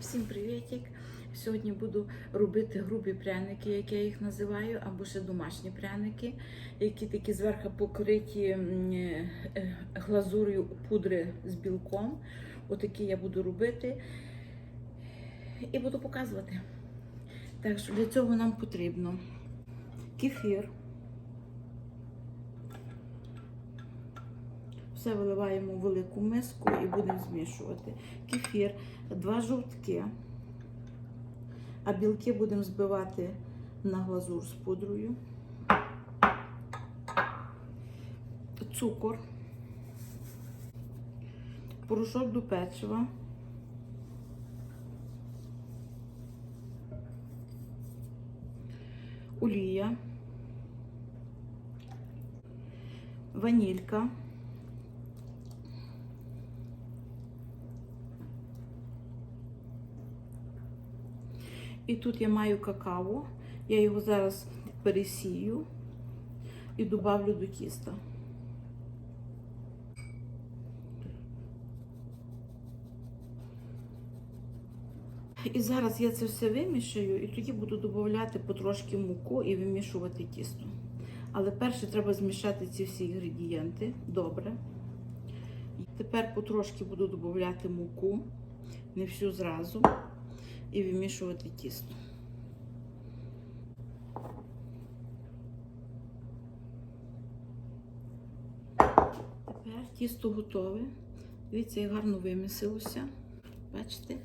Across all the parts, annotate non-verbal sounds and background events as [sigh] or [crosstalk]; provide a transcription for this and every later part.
Всім привітик! Сьогодні буду робити грубі пряники, як я їх називаю, або ще домашні пряники, які такі зверху покриті е, е, глазур'ю пудри з білком. Отакі я буду робити і буду показувати. Так що для цього нам потрібно кефір. Все виливаємо в велику миску і будемо змішувати. Кефір, два жовтки, а білки будемо збивати на глазур з пудрою, цукор, порошок до печива, олія, ванілька. І тут я маю какао. Я його зараз пересію і добавлю до тіста. І зараз я це все вимішаю і тоді буду додавати потрошки муку і вимішувати тісто. Але перше треба змішати ці всі інгредієнти добре. Тепер потрошки буду додавати муку, не всю зразу і вимішувати тісто. Тепер тісто готове. Дивіться, як гарно вимісилося. Бачите?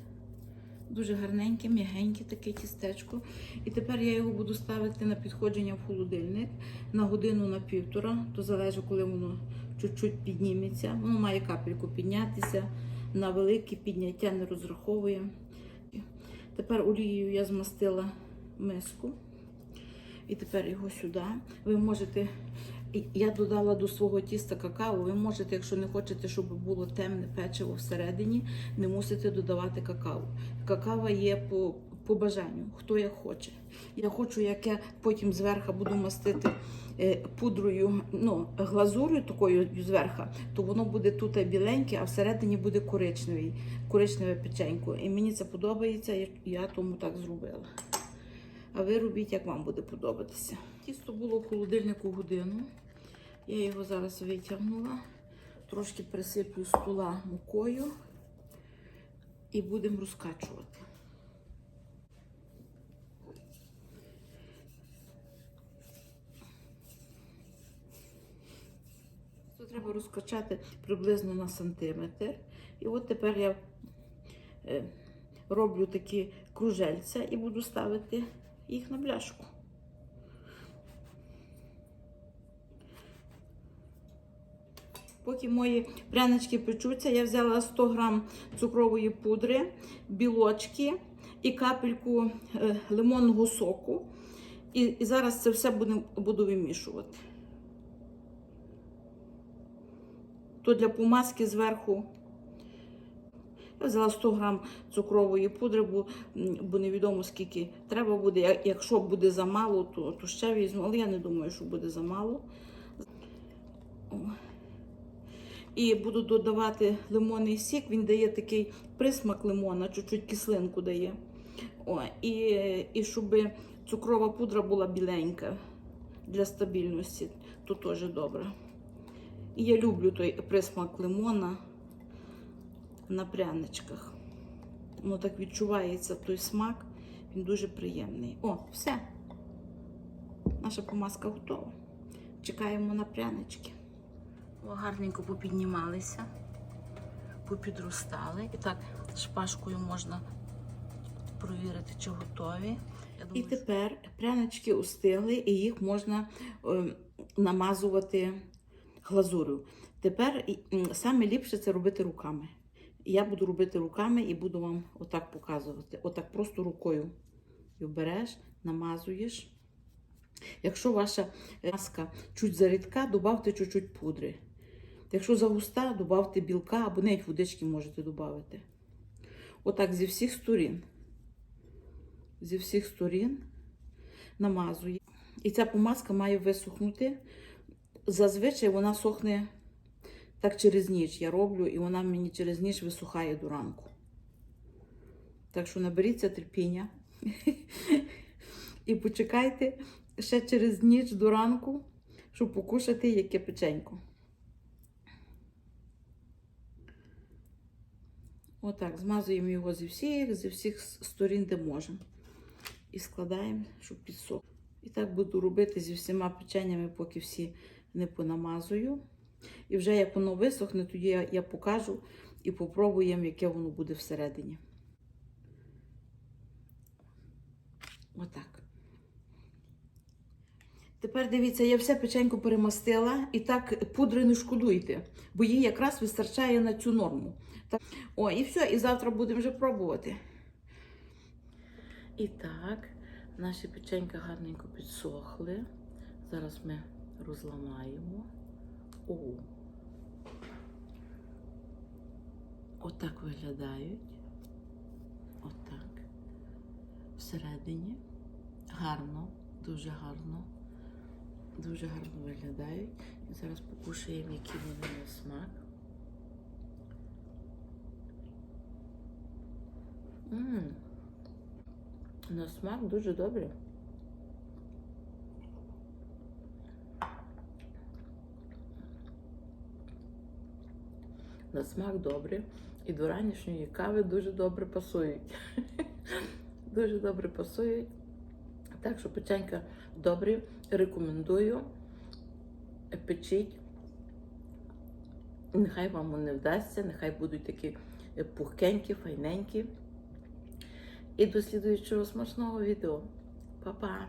Дуже гарненьке, м'ягеньке таке тістечко. І тепер я його буду ставити на підходження в холодильник на годину на півтора, то залежить, коли воно чуть-чуть підніметься. Воно має капельку піднятися, на велике підняття не розраховує. Тепер олією я змастила миску. І тепер його сюди. Ви можете, я додала до свого тіста какао. Ви можете, якщо не хочете, щоб було темне печиво всередині, не мусите додавати какао. Какао є по, по бажанню, хто як хоче. Я хочу, як я потім зверху буду мастити е, пудрою, ну, глазурою такою зверху, то воно буде тут біленьке, а всередині буде коричневий, коричневе печенько. І мені це подобається, я тому так зробила. А ви робіть, як вам буде подобатися. Тісто було в холодильнику годину. Я його зараз витягнула, трошки присиплю стола мукою і будемо розкачувати. Треба розкачати приблизно на сантиметр. І от тепер я е, роблю такі кружельця і буду ставити їх на бляшку. Поки мої прянички печуться, я взяла 100 грам цукрової пудри, білочки і капельку е, лимонного соку. І, зараз це все буду вимішувати. То для помазки зверху я взяла 100 грам цукрової пудри, бо, бо невідомо скільки треба буде. Якщо буде замало, то, то ще візьму, але я не думаю, що буде замало. І буду додавати лимонний сік, він дає такий присмак лимона, чуть-чуть кислинку дає. О, і, і щоб цукрова пудра була біленька для стабільності, то теж добре. Я люблю той присмак лимона на пряничках. Воно так відчувається той смак, він дуже приємний. О, все. Наша помазка готова. Чекаємо на прянички. О, гарненько попіднімалися, попідростали. І так, шпажкою можна провірити, чи готові. Я думаю, і тепер прянички устигли, і їх можна е, намазувати глазурю. Тепер саме ліпше це робити руками. Я буду робити руками і буду вам отак показувати. Отак просто рукою. І береш, намазуєш. Якщо ваша маска чуть зарідка, додавте чуть-чуть пудри. Якщо загуста, додавте білка або навіть водички можете додати. Отак зі всіх сторін. Зі всіх сторін намазує. І ця помазка має висохнути. Зазвичай вона сохне так через ніч. Я роблю, і вона мені через ніч висухає до ранку. Так що наберіться терпіння [laughs] і почекайте ще через ніч до ранку, щоб покушати яке печенько. Отак, змазуємо його зі всіх, зі всіх сторін, де можемо. І складаємо, щоб підсох. І так буду робити зі всіма печеннями, поки всі не понамазую. І вже як воно висохне, тоді я, я покажу і попробуємо, яке воно буде всередині. Отак. Тепер дивіться, я все печенько перемастила і так пудри не шкодуйте, бо їй якраз вистачає на цю норму. Так. О, і все, і завтра будемо вже пробувати. І так, наші печенька гарненько підсохли. Зараз ми розламаємо. О. Отак виглядають. Отак. Всередині. Гарно, дуже гарно. Дуже гарно виглядають. І зараз покушаємо, який вони на смак. Ммм. На смак дуже добре. На смак добре. І до ранішньої кави дуже добре пасують. [laughs] Дуже добре пасують. Так що печенька добре. Рекомендую. Печіть. Нехай вам вони вдасться, нехай будуть такі пухкенькі, файненькі. І до слідуючого смачного відео. Па-па!